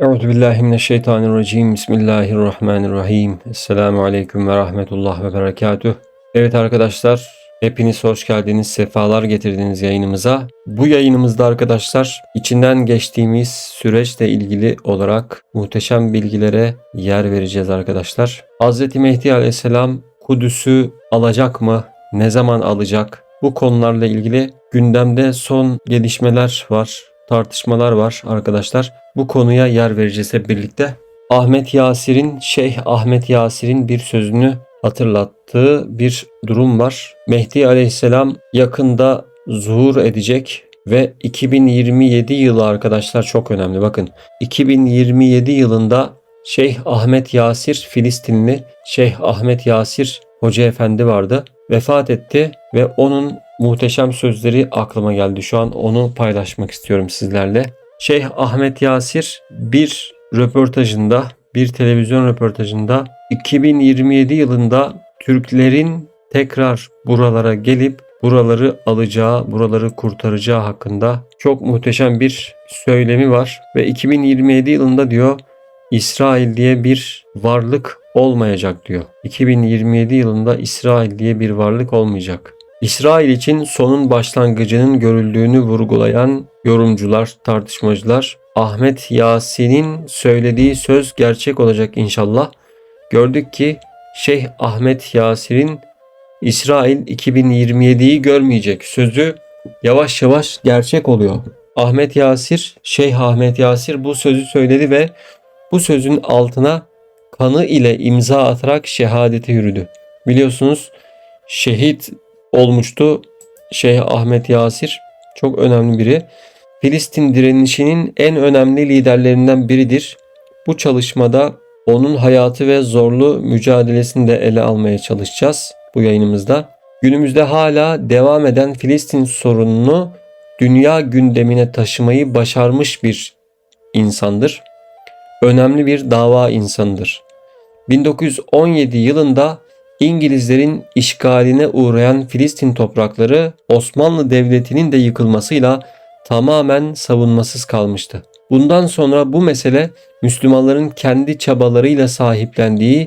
Euzu billahi mineşşeytanirracim. Bismillahirrahmanirrahim. Esselamu aleyküm ve rahmetullah ve berekatüh. Evet arkadaşlar, hepiniz hoş geldiniz, sefalar getirdiniz yayınımıza. Bu yayınımızda arkadaşlar içinden geçtiğimiz süreçle ilgili olarak muhteşem bilgilere yer vereceğiz arkadaşlar. Hz. Mehdi aleyhisselam Kudüs'ü alacak mı? Ne zaman alacak? Bu konularla ilgili gündemde son gelişmeler var, tartışmalar var arkadaşlar. Bu konuya yer vereceğiz hep birlikte. Ahmet Yasir'in, Şeyh Ahmet Yasir'in bir sözünü hatırlattığı bir durum var. Mehdi Aleyhisselam yakında zuhur edecek ve 2027 yılı arkadaşlar çok önemli. Bakın 2027 yılında Şeyh Ahmet Yasir Filistinli Şeyh Ahmet Yasir Hoca Efendi vardı. Vefat etti ve onun muhteşem sözleri aklıma geldi. Şu an onu paylaşmak istiyorum sizlerle. Şeyh Ahmet Yasir bir röportajında, bir televizyon röportajında 2027 yılında Türklerin tekrar buralara gelip buraları alacağı, buraları kurtaracağı hakkında çok muhteşem bir söylemi var ve 2027 yılında diyor İsrail diye bir varlık olmayacak diyor. 2027 yılında İsrail diye bir varlık olmayacak. İsrail için sonun başlangıcının görüldüğünü vurgulayan yorumcular, tartışmacılar Ahmet Yasin'in söylediği söz gerçek olacak inşallah. Gördük ki Şeyh Ahmet Yasir'in İsrail 2027'yi görmeyecek sözü yavaş yavaş gerçek oluyor. Ahmet Yasir, Şeyh Ahmet Yasir bu sözü söyledi ve bu sözün altına kanı ile imza atarak şehadete yürüdü. Biliyorsunuz şehit olmuştu Şeyh Ahmet Yasir. Çok önemli biri. Filistin direnişinin en önemli liderlerinden biridir. Bu çalışmada onun hayatı ve zorlu mücadelesini de ele almaya çalışacağız bu yayınımızda. Günümüzde hala devam eden Filistin sorununu dünya gündemine taşımayı başarmış bir insandır. Önemli bir dava insanıdır. 1917 yılında İngilizlerin işgaline uğrayan Filistin toprakları Osmanlı Devleti'nin de yıkılmasıyla tamamen savunmasız kalmıştı. Bundan sonra bu mesele Müslümanların kendi çabalarıyla sahiplendiği,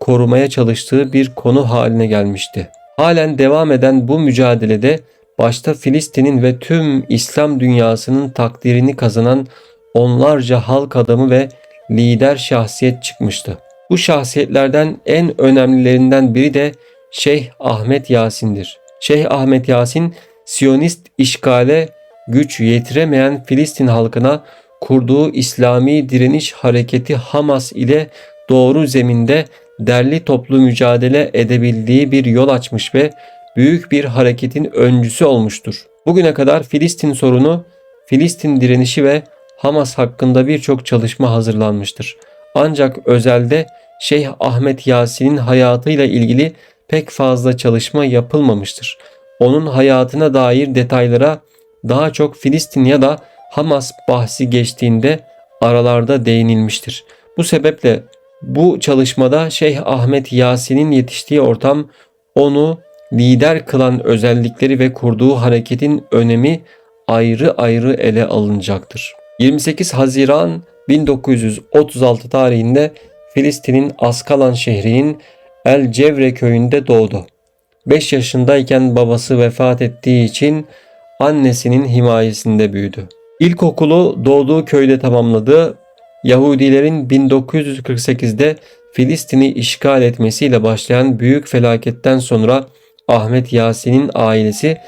korumaya çalıştığı bir konu haline gelmişti. Halen devam eden bu mücadelede başta Filistin'in ve tüm İslam dünyasının takdirini kazanan onlarca halk adamı ve lider şahsiyet çıkmıştı. Bu şahsiyetlerden en önemlilerinden biri de Şeyh Ahmet Yasin'dir. Şeyh Ahmet Yasin, Siyonist işgale güç yetiremeyen Filistin halkına kurduğu İslami direniş hareketi Hamas ile doğru zeminde derli toplu mücadele edebildiği bir yol açmış ve büyük bir hareketin öncüsü olmuştur. Bugüne kadar Filistin sorunu, Filistin direnişi ve Hamas hakkında birçok çalışma hazırlanmıştır. Ancak özelde Şeyh Ahmet Yasin'in hayatıyla ilgili pek fazla çalışma yapılmamıştır. Onun hayatına dair detaylara daha çok Filistin ya da Hamas bahsi geçtiğinde aralarda değinilmiştir. Bu sebeple bu çalışmada Şeyh Ahmet Yasin'in yetiştiği ortam onu lider kılan özellikleri ve kurduğu hareketin önemi ayrı ayrı ele alınacaktır. 28 Haziran 1936 tarihinde Filistin'in Askalan şehrinin El Cevre köyünde doğdu. 5 yaşındayken babası vefat ettiği için annesinin himayesinde büyüdü. İlkokulu doğduğu köyde tamamladı. Yahudilerin 1948'de Filistin'i işgal etmesiyle başlayan büyük felaketten sonra Ahmet Yasin'in ailesi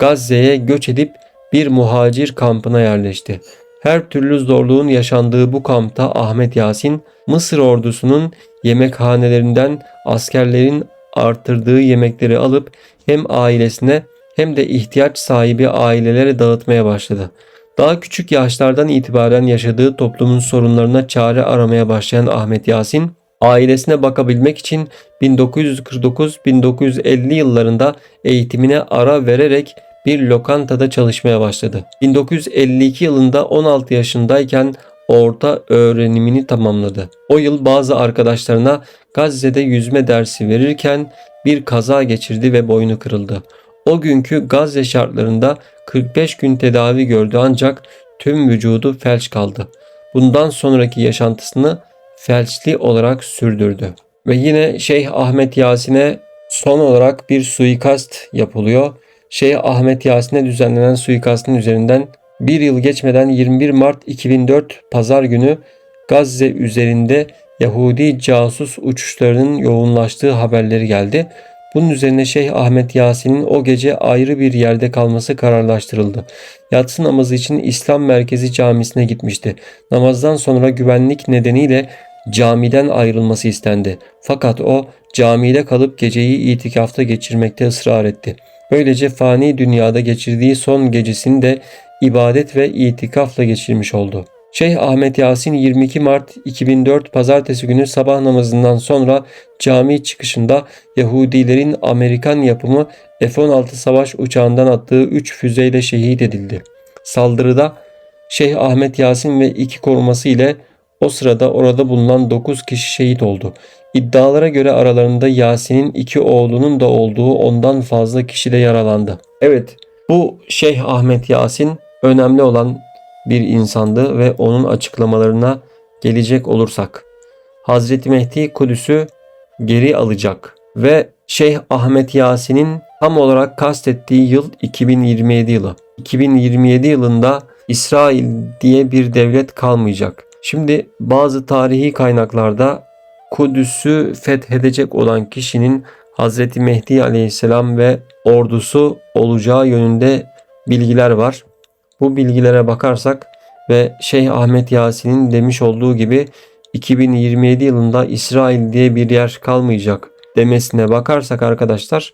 Gazze'ye göç edip bir muhacir kampına yerleşti. Her türlü zorluğun yaşandığı bu kampta Ahmet Yasin Mısır ordusunun yemekhanelerinden askerlerin artırdığı yemekleri alıp hem ailesine hem de ihtiyaç sahibi ailelere dağıtmaya başladı. Daha küçük yaşlardan itibaren yaşadığı toplumun sorunlarına çare aramaya başlayan Ahmet Yasin, ailesine bakabilmek için 1949-1950 yıllarında eğitimine ara vererek bir lokantada çalışmaya başladı. 1952 yılında 16 yaşındayken orta öğrenimini tamamladı. O yıl bazı arkadaşlarına Gazze'de yüzme dersi verirken bir kaza geçirdi ve boynu kırıldı. O günkü Gazze şartlarında 45 gün tedavi gördü ancak tüm vücudu felç kaldı. bundan sonraki yaşantısını felçli olarak sürdürdü. Ve yine Şeyh Ahmet Yasin'e son olarak bir suikast yapılıyor. Şeyh Ahmet Yasin'e düzenlenen suikastın üzerinden bir yıl geçmeden 21 Mart 2004 Pazar günü Gazze üzerinde Yahudi casus uçuşlarının yoğunlaştığı haberleri geldi. Bunun üzerine Şeyh Ahmet Yasin'in o gece ayrı bir yerde kalması kararlaştırıldı. Yatsı namazı için İslam Merkezi Camisi'ne gitmişti. Namazdan sonra güvenlik nedeniyle camiden ayrılması istendi. Fakat o camide kalıp geceyi itikafta geçirmekte ısrar etti. Böylece fani dünyada geçirdiği son gecesini de ibadet ve itikafla geçirmiş oldu. Şeyh Ahmet Yasin 22 Mart 2004 Pazartesi günü sabah namazından sonra cami çıkışında Yahudilerin Amerikan yapımı F-16 savaş uçağından attığı 3 füzeyle şehit edildi. Saldırıda Şeyh Ahmet Yasin ve iki koruması ile o sırada orada bulunan 9 kişi şehit oldu. İddialara göre aralarında Yasin'in iki oğlunun da olduğu ondan fazla kişi de yaralandı. Evet bu Şeyh Ahmet Yasin önemli olan bir insandı ve onun açıklamalarına gelecek olursak Hazreti Mehdi Kudüs'ü geri alacak ve Şeyh Ahmet Yasin'in tam olarak kastettiği yıl 2027 yılı. 2027 yılında İsrail diye bir devlet kalmayacak. Şimdi bazı tarihi kaynaklarda Kudüs'ü fethedecek olan kişinin Hazreti Mehdi Aleyhisselam ve ordusu olacağı yönünde bilgiler var. Bu bilgilere bakarsak ve Şeyh Ahmet Yasin'in demiş olduğu gibi 2027 yılında İsrail diye bir yer kalmayacak demesine bakarsak arkadaşlar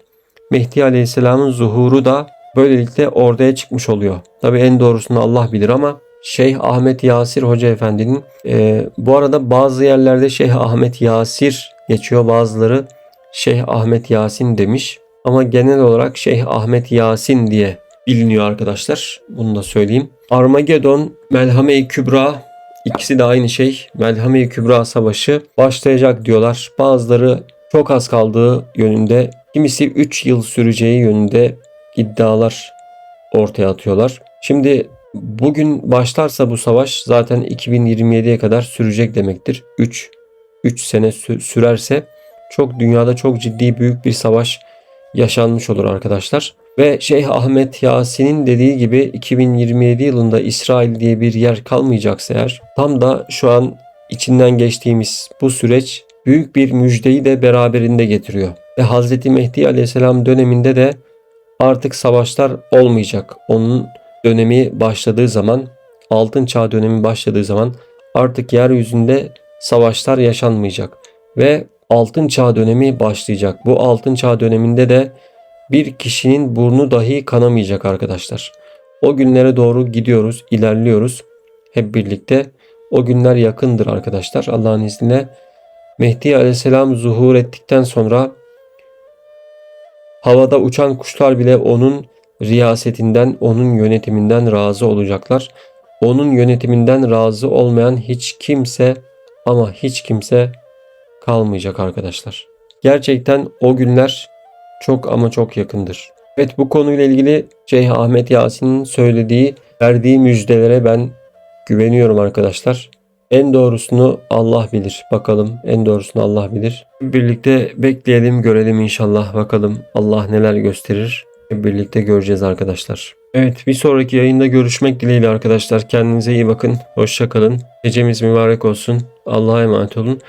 Mehdi Aleyhisselam'ın zuhuru da böylelikle ortaya çıkmış oluyor. Tabi en doğrusunu Allah bilir ama Şeyh Ahmet Yasir Hoca Efendi'nin e, bu arada bazı yerlerde Şeyh Ahmet Yasir geçiyor bazıları Şeyh Ahmet Yasin demiş ama genel olarak Şeyh Ahmet Yasin diye biliniyor arkadaşlar. Bunu da söyleyeyim. Armageddon, Melhame-i Kübra ikisi de aynı şey. Melhame-i Kübra savaşı başlayacak diyorlar. Bazıları çok az kaldığı yönünde, kimisi 3 yıl süreceği yönünde iddialar ortaya atıyorlar. Şimdi bugün başlarsa bu savaş zaten 2027'ye kadar sürecek demektir. 3 3 sene sü- sürerse çok dünyada çok ciddi büyük bir savaş yaşanmış olur arkadaşlar. Ve Şeyh Ahmet Yasin'in dediği gibi 2027 yılında İsrail diye bir yer kalmayacaksa eğer tam da şu an içinden geçtiğimiz bu süreç büyük bir müjdeyi de beraberinde getiriyor. Ve Hazreti Mehdi Aleyhisselam döneminde de artık savaşlar olmayacak. Onun dönemi başladığı zaman, altın çağ dönemi başladığı zaman artık yeryüzünde savaşlar yaşanmayacak ve altın çağ dönemi başlayacak. Bu altın çağ döneminde de bir kişinin burnu dahi kanamayacak arkadaşlar. O günlere doğru gidiyoruz, ilerliyoruz hep birlikte. O günler yakındır arkadaşlar. Allah'ın izniyle Mehdi Aleyhisselam zuhur ettikten sonra havada uçan kuşlar bile onun riyasetinden, onun yönetiminden razı olacaklar. Onun yönetiminden razı olmayan hiç kimse ama hiç kimse kalmayacak arkadaşlar. Gerçekten o günler çok ama çok yakındır. Evet bu konuyla ilgili Şeyh Ahmet Yasin'in söylediği, verdiği müjdelere ben güveniyorum arkadaşlar. En doğrusunu Allah bilir. Bakalım en doğrusunu Allah bilir. Birlikte bekleyelim görelim inşallah. Bakalım Allah neler gösterir. Birlikte göreceğiz arkadaşlar. Evet bir sonraki yayında görüşmek dileğiyle arkadaşlar. Kendinize iyi bakın. Hoşçakalın. Gecemiz mübarek olsun. Allah'a emanet olun.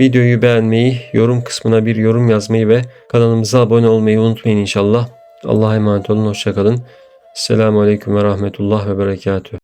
Videoyu beğenmeyi, yorum kısmına bir yorum yazmayı ve kanalımıza abone olmayı unutmayın inşallah. Allah'a emanet olun. Hoşçakalın. Selamun Aleyküm ve Rahmetullah ve Berekatüh.